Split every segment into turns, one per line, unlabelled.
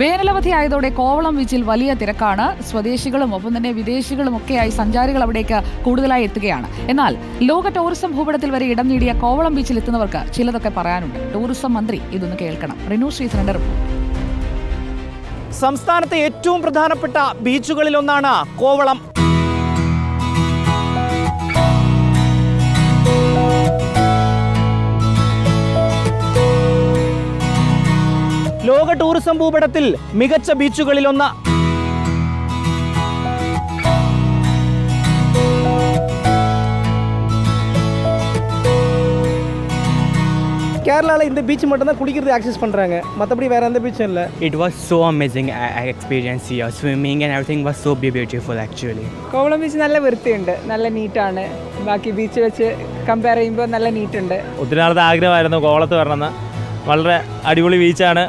വേനലവധി ആയതോടെ കോവളം ബീച്ചിൽ വലിയ തിരക്കാണ്. സ്വദേശികളും ഒപ്പം തന്നെ വിദേശികളും ഒക്കെയായി സഞ്ചാരികൾ അവിടേക്ക് കൂടുതലായി എത്തുകയാണ്. എന്നാൽ ലോക ടൂറിസം ഭൂപടത്തിൽ വരെ ഇടം നേടിയ കോവളം ബീച്ചിൽ എത്തുന്നവർക്ക് ചിലതൊക്കെ പറയാനുണ്ട്. ടൂറിസം മന്ത്രി ഇതൊന്ന് കേൾക്കണം. റിനു ശ്രീധരന്റെ റിപ്പോർട്ട്.
സംസ്ഥാനത്തെ ഏറ്റവും പ്രധാനപ്പെട്ട ബീച്ചുകളിലൊന്നാണ് കോവളം. ലോക ടൂറിസം ഭൂപടത്തിൽ മികച്ച ബീച്ചുകളിലൊന്ന്
கேரளாவில் இந்த பீச் மட்டும்தான் குளிக்கிறது ஆக்சஸ் பண்ணுறாங்க மற்றபடி வேறு எந்த பீச்சும் இல்லை
It was so amazing I, I experience here. Swimming and everything was so be- beautiful actually.
Kovalam beach നല്ല വൃത്തിയുണ്ട് നല്ല നീറ്റാണ് ബാക്കി ബീച്ച് വെച്ച് കമ്പയർ ചെയ്യുമ്പോൾ നല്ല നീറ്റുണ്ട്
ഒത്തിരി നാളത്തെ ആഗ്രഹമായിരുന്നു കോവളത്ത് വരണമെന്ന് വളരെ അടിപൊളി ബീച്ചാണ്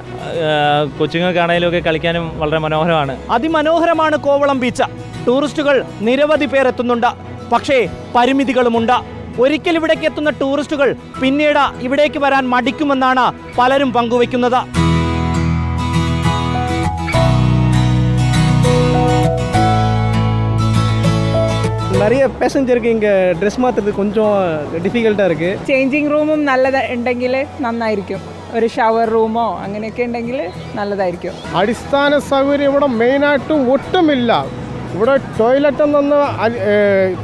കൊച്ചുങ്ങൾക്കാണെങ്കിലും ഒക്കെ കളിക്കാനും വളരെ മനോഹരമാണ്
അതിമനോഹരമാണ് കോവളം ബീച്ച് ടൂറിസ്റ്റുകൾ നിരവധി പേർ എത്തുന്നുണ്ട് പക്ഷേ പരിമിതികളുമുണ്ട് ഒരിക്കൽ ഇവിടേക്ക് എത്തുന്ന ടൂറിസ്റ്റുകൾ പിന്നീട് ഇവിടേക്ക് വരാൻ മടിക്കുമെന്നാണ് പലരും പങ്കുവയ്ക്കുന്നത്
நிறைய பேசஞ்சருக்கு இங்கே ட்ரெஸ் மாற்றுறது கொஞ்சம் டிஃபிகல்ட்டாக இருக்குது
ചേഞ്ചിങ് റൂമും നല്ലത് ഉണ്ടെങ്കിൽ നന്നായിരിക്കും ഒരു ഷവർ റൂമോ അങ്ങനെയൊക്കെ ഉണ്ടെങ്കിൽ നല്ലതായിരിക്കും.
അടിസ്ഥാന സൗകര്യം ഇവിടെ മെയിനായിട്ട് ഒട്ടുമില്ല. ഇവിടെ ടോയ്ലറ്റ് എന്നൊന്ന്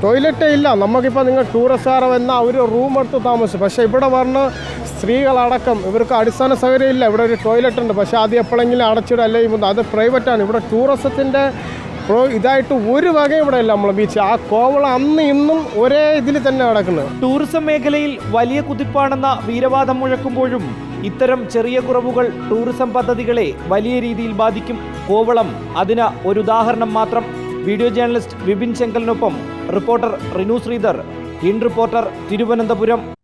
ടോയ്ലറ്റേ ഇല്ല. നമുക്കിപ്പോൾ നിങ്ങൾ ടൂറിസ്റ്റുകാർ വന്നാൽ ഒരു റൂം എടുത്ത് താമസിച്ചു. പക്ഷേ ഇവിടെ വന്ന് സ്ത്രീകളടക്കം ഇവർക്ക് അടിസ്ഥാന സൗകര്യം ഇല്ല. ഇവിടെ ഒരു ടോയ്ലറ്റ് ഉണ്ട്. പക്ഷേ അത് എപ്പോഴെങ്കിലും അടച്ചിടും അല്ലെങ്കിൽ അത് പ്രൈവറ്റാണ് ഇവിടെ ടൂറിസത്തിന്റെ ഇതായിട്ട് ഒരു വകയും ഇവിടെ ഇല്ല നമ്മളെ ബീച്ച് ആ കോവളം അന്ന് ഇന്നും ഒരേ ഇതിൽ തന്നെ നടക്കുന്നത്
ടൂറിസം മേഖലയിൽ വലിയ കുതിപ്പാണെന്ന വീരവാദം മുഴക്കുമ്പോഴും ഇത്തരം ചെറിയ കുറവുകൾ ടൂറിസം പദ്ധതികളെ വലിയ രീതിയിൽ ബാധിക്കും. കോവളം അതിന് ഒരു ഉദാഹരണം മാത്രം. Video journalist Vipin ശങ്കലിനൊപ്പം reporter Rinu Sridhar. In reporter Thiruvananthapuram.